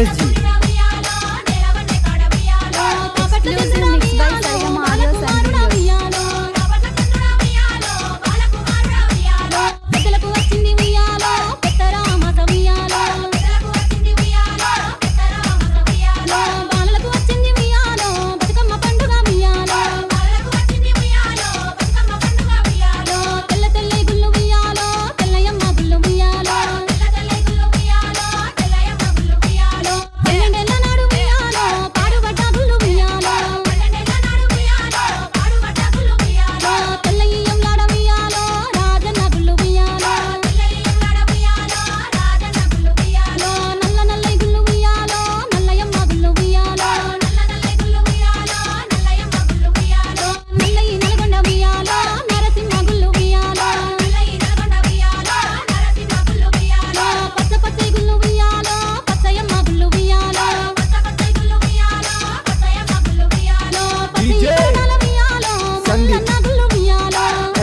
Energy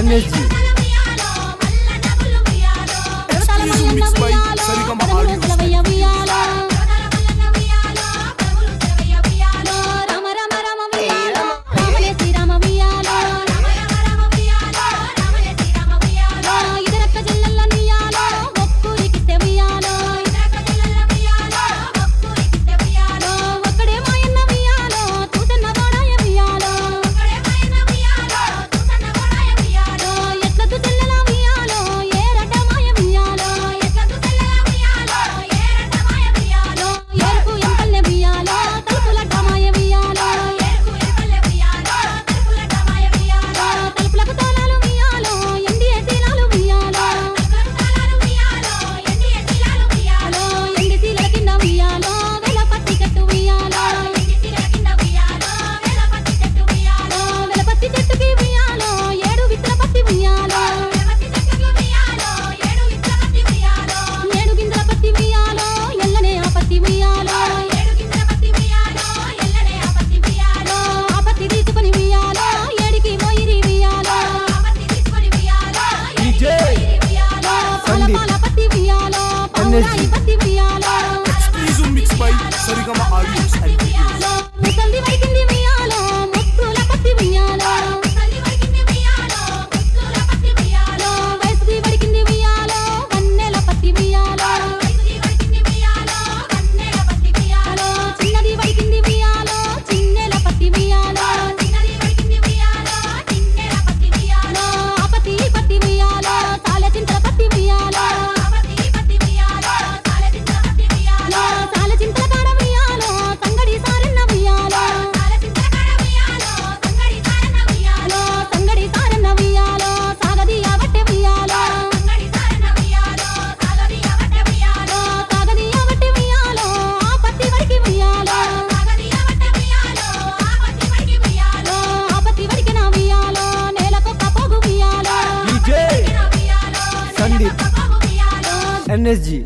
energy. పౌరాయి పత్తి ఉయ్యాలో እነዚህ